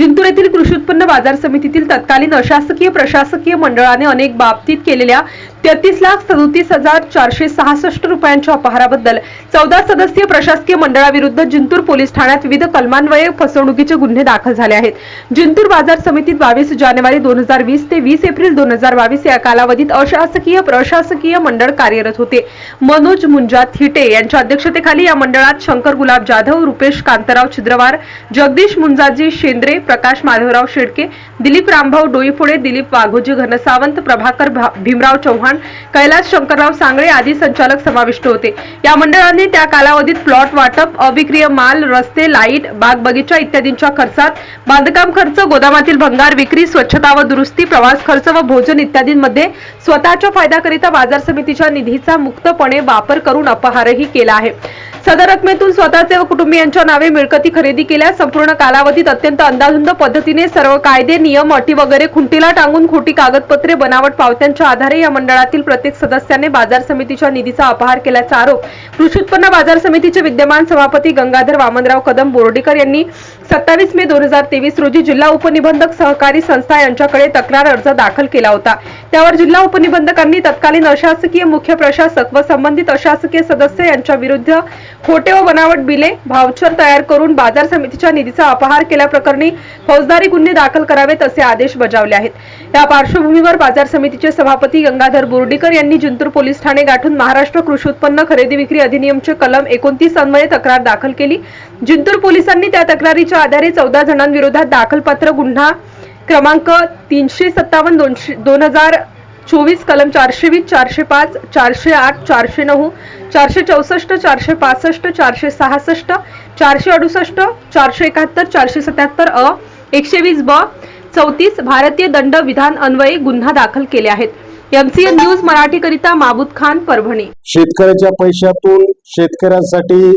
जिंतूर येथील कृषी उत्पन्न बाजार समितीतील तत्कालीन अशासकीय प्रशासकीय मंडळाने अनेक बाबतीत केलेल्या तेहतीस लाख सदोतीस हजार चारशे सहासष्ट रुपयांच्या अपहाराबद्दल चौदा सदस्यीय प्रशासकीय मंडळाविरुद्ध जिंतूर पोलीस ठाण्यात विविध कलमान्वये फसवणुकीचे गुन्हे दाखल झाले आहेत. जिंतूर बाजार समितीत बावीस जानेवारी दोन हजार वीस ते वीस एप्रिल दोन हजार बावीस या कालावधीत अशासकीय प्रशासकीय मंडळ कार्यरत होते. मनोज मुंजा थिटे यांच्या अध्यक्षतेखाली या मंडळात शंकर गुलाब जाधव रुपेश कांतराव छिद्रवार जगदीश मुंजाजी शेंद्रे प्रकाश माधवराव शेडके दिलीप रामभाऊ डोईफोडे दिलीप वाघोजी घनसावंत प्रभाकर भा- भीमराव चव्हाण कैलास शंकरराव सांगळे आदी संचालक समाविष्ट होते. या मंडळांनी त्या कालावधीत प्लॉट वाटप अविक्रिय माल रस्ते लाइट बाग बगीचा इत्यादींच्या खर्चात बांधकाम खर्च गोदामातील भंगार विक्री स्वच्छता व दुरुस्ती प्रवास खर्च व भोजन इत्यादींमध्ये स्वतःच्या फायद्याकरिता बाजार समितीच्या निधीचा मुक्तपणे वापर करून अपहारही केला आहे. सदर रकमेतून स्वतःचे व कुटुंबियांच्या नावे मिळकती खरेदी केल्या संपूर्ण कालावधीत अत्यंत अंदाधुंद पद्धतीने सर्व कायदे नियम अटी वगैरे खुंटीला टांगून खोटी कागदपत्रे बनावट पावत्यांच्या आधारे या मंडळातील प्रत्येक सदस्याने बाजार समितीच्या निधीचा अपहार केल्याचा आरोप. कृषी उत्पन्न बाजार समितीचे विद्यमान सभापती गंगाधर वामनराव कदम बोर्डीकर यांनी सत्तावीस मे दोन हजार तेवीस रोजी जिल्हा उपनिबंधक सहकारी संस्था यांच्याकडे तक्रार अर्ज दाखल केला होता. त्यावर जिल्हा उपनिबंधकांनी तत्कालीन अशासकीय मुख्य प्रशासक व संबंधित अशासकीय सदस्य यांच्या विरुद्ध खोटे व बनावट बिले व्हाउचर तयार करून बाजार समितीच्या निधीचा अपहार केल्याप्रकरणी फौजदारी गुन्हे दाखल करावेत असे आदेश बजावले आहेत. या पार्श्वभूमीवर बाजार समितीचे सभापती गंगाधर बोर्डीकर यांनी जिंतूर पोलीस ठाणे गाठून महाराष्ट्र कृषी उत्पन्न खरेदी विक्री अधिनियमचे कलम एकोणतीस अन्वये तक्रार दाखल केली. जिंतूर पोलिसांनी त्या तक्रारीच्या आधारे चौदा जणांविरोधात दाखलपत्र गुन्हा क्रमांक तीनशे सत्तावन्न दोनशे दोन हजार चोवीस कलम चारशे वीस चारशे पाच चारशे आठ चारशे नऊ चारशे चौसष्ट चारशे पासष्ट चारशे सहासष्ट चारशे अडुसष्ट चारशे एकाहत्तर चारशे सत्याहत्तर अ एकशे वीस ब चौतीस भारतीय दंड विधान अन्वये गुन्हा दाखल केले आहेत. एमसीएन न्यूज मराठीकरिता माबूद खान परभणी. शेतकऱ्याच्या पैशातून शेतकऱ्यांसाठी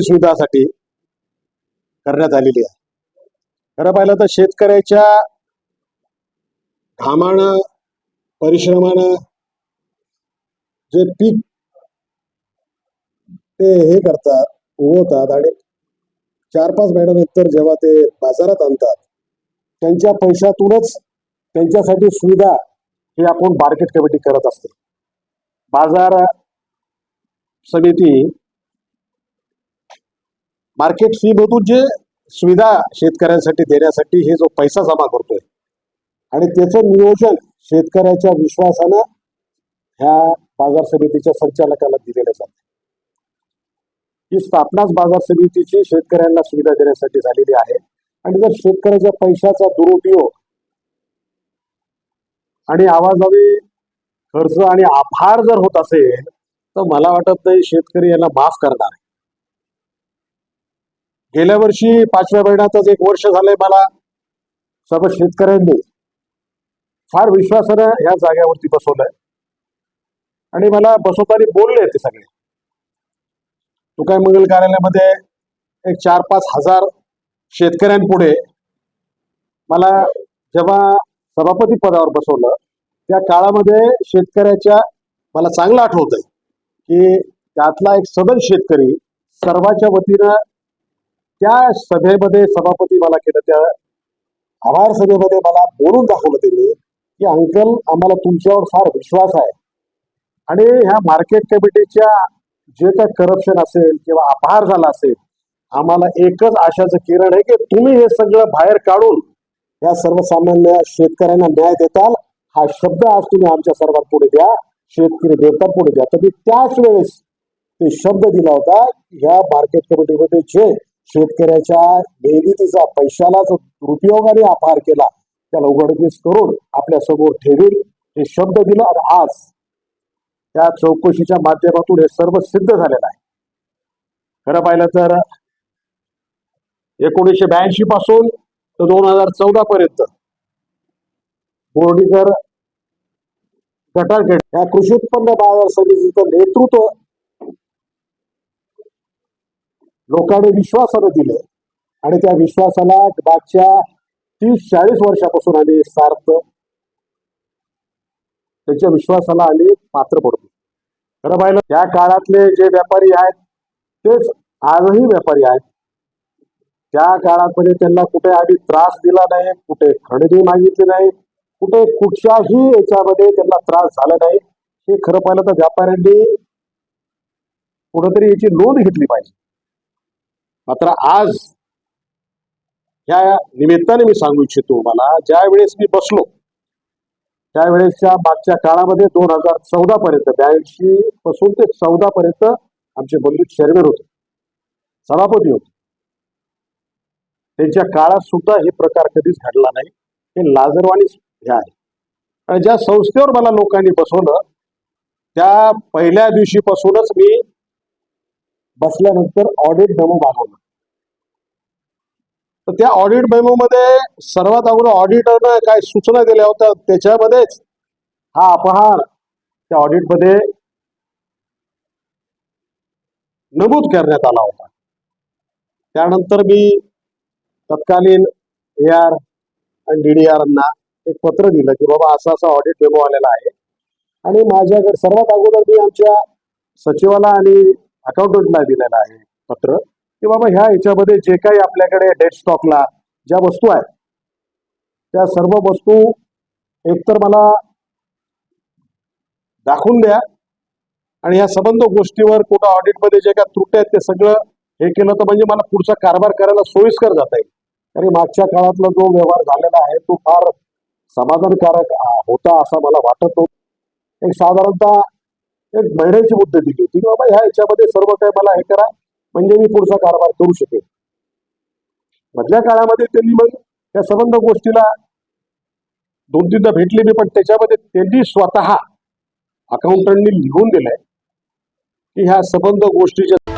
सुविधासाठी करण्यात आलेली आहे. खरं पाहिलं तर शेतकऱ्याच्या घामानं परिश्रमानं जे पीक ते हे करतात उगवतात आणि चार पाच महिन्यानंतर जेव्हा ते बाजारात आणतात त्यांच्या पैशातूनच त्यांच्यासाठी सुविधा हे आपण मार्केट कमिटी करत असते. बाजार समिती मार्केट फी मधून जे सुविधा शेतकऱ्यांसाठी देण्यासाठी हे जो पैसा जमा करतोय आणि त्याचं नियोजन शेतकऱ्याच्या विश्वासानं ह्या बाजार समितीच्या संचालकाला दिलेलं जाते. ही स्थापनाच बाजार समितीची शेतकऱ्यांना सुविधा देण्यासाठी झालेली आहे. आणि जर शेतकऱ्याच्या पैशाचा दुरुपयोग आणि आवाजावे खर्च आणि आभार जर होत असेल तर मला वाटत नाही शेतकरी यांना माफ करणार गेल्या वर्षी पाचव्या महिन्यातच एक वर्ष झालंय मला सर्व शेतकऱ्यांनी. फार विश्वासानं ह्या जाग्यावरती बसवलंय. आणि मला बसवताना बोलले ते सगळे. तुकाय मंगल कार्यालयामध्ये एक चार पाच हजार शेतकऱ्यांपुढे मला जेव्हा सभापती पदावर बसवलं त्या काळामध्ये शेतकऱ्याच्या मला चांगलं आठवत आहे की त्यातला एक सदन शेतकरी सर्वाच्या वतीनं त्या सभेमध्ये सभापती मला केलं त्या आभार सभेमध्ये मला बोलून दाखवलं त्यांनी की अंकल आम्हाला तुमच्यावर फार विश्वास आहे. आणि ह्या मार्केट कमिटीच्या जे काय करप्शन असेल किंवा अपहार झाला असेल आम्हाला एकच आशाचं किरण आहे की तुम्ही हे सगळं बाहेर काढून या सर्वसामान्य शेतकऱ्यांना न्याय देताल. हा शब्द आज तुम्ही आमच्या सर्वांपुढे द्या शेतकरी देवता पुढे द्या. तर मी त्याच वेळेस ते शब्द दिला होता ह्या मार्केट कमिटीमध्ये जे शेतकऱ्याच्या निर्मितीचा पैशाला जो दुरुपयोगाने आभार केला. त्याला उघडकीस करून आपल्यासमोर ठेवील हे शब्द दिला आणि आज त्या चौकशीच्या माध्यमातून हे सर्व सिद्ध झालेलं आहे. खरं पाहिलं तर एकोणीसशे ब्याऐंशी पासून तर दोन हजार चौदा पर्यंत बोर्डीकर गटारखेड या कृषी उत्पन्न बाजार समितीचं नेतृत्व लोकांनी विश्वासानं दिले आणि त्या विश्वासाला मागच्या तीस चाळीस वर्षापासून आम्ही सार्थ त्यांच्या विश्वासाला आम्ही पात्र पडतो. खरं पाहिलं त्या काळातले जे व्यापारी आहेत तेच आजही व्यापारी आहेत. त्या काळामध्ये त्यांना कुठे आम्ही त्रास दिला नाही कुठे खंडणी मागितली नाही कुठे कुठच्याही याच्यामध्ये त्यांना त्रास झाला नाही. हे खरं पाहिलं तर व्यापाऱ्यांनी कुठंतरी याची नोंद घेतली पाहिजे. मात्र आज ह्या निमित्ताने मी सांगू इच्छितो मला ज्या वेळेस मी बसलो त्यावेळेसच्या मागच्या काळामध्ये दोन हजार चौदा पर्यंत ब्याऐंशी पासून ते चौदा पर्यंत आमचे बंधू चेअरमॅन होते सभापती होते. त्यांच्या काळात सुद्धा हे प्रकार कधीच घडला नाही. हे लाजरवाणीच हे आहे. आणि ज्या संस्थेवर मला लोकांनी बसवलं त्या पहिल्या दिवशीपासूनच मी बसल्यानंतर ऑडिट मेमो मागवला. तर त्या ऑडिट मेमो मध्ये सर्वात अगोदर ऑडिटरनं काय सूचना दिल्या होत्या त्याच्यामध्येच हा अपहार त्या ऑडिटमध्ये नमूद करण्यात आला होता. त्यानंतर मी तत्कालीन ए आर आणि डी डी आरांना एक पत्र दिलं की बाबा असा असा ऑडिट मेमो आलेला आहे. आणि माझ्याकडे सर्वात अगोदर मी आमच्या सचिवाला आणि अकाउंटंटला दिलेलं आहे पत्र. की बाबा ह्या याच्यामध्ये जे काही आपल्याकडे डेट स्टॉकला ज्या वस्तू आहेत त्या सर्व वस्तू एकतर मला दाखवून द्या. आणि ह्या संबंध गोष्टीवर कुठं ऑडिटमध्ये जे काय त्रुटी आहेत ते सगळं हे केलं तर म्हणजे मला पुढचा कारभार करायला सोयीस्कर जाता येईल. आणि मागच्या काळातला जो व्यवहार झालेला आहे तो फार समाधानकारक होता असा मला वाटत होता एक साधारणतः एक महिन्याची मुद्दत दिली होती. की बाबा ह्या याच्यामध्ये सर्व काही मला हे करा म्हणजे मी पुढचा कारभार करू शकेन. मधल्या काळामध्ये त्यांनी मग त्या संबंध गोष्टीला दोन तीनदा भेटले मी पण त्याच्यामध्ये त्यांनी स्वतः अकाउंटंटनी लिहून दिलंय की ह्या संबंध गोष्टीच्या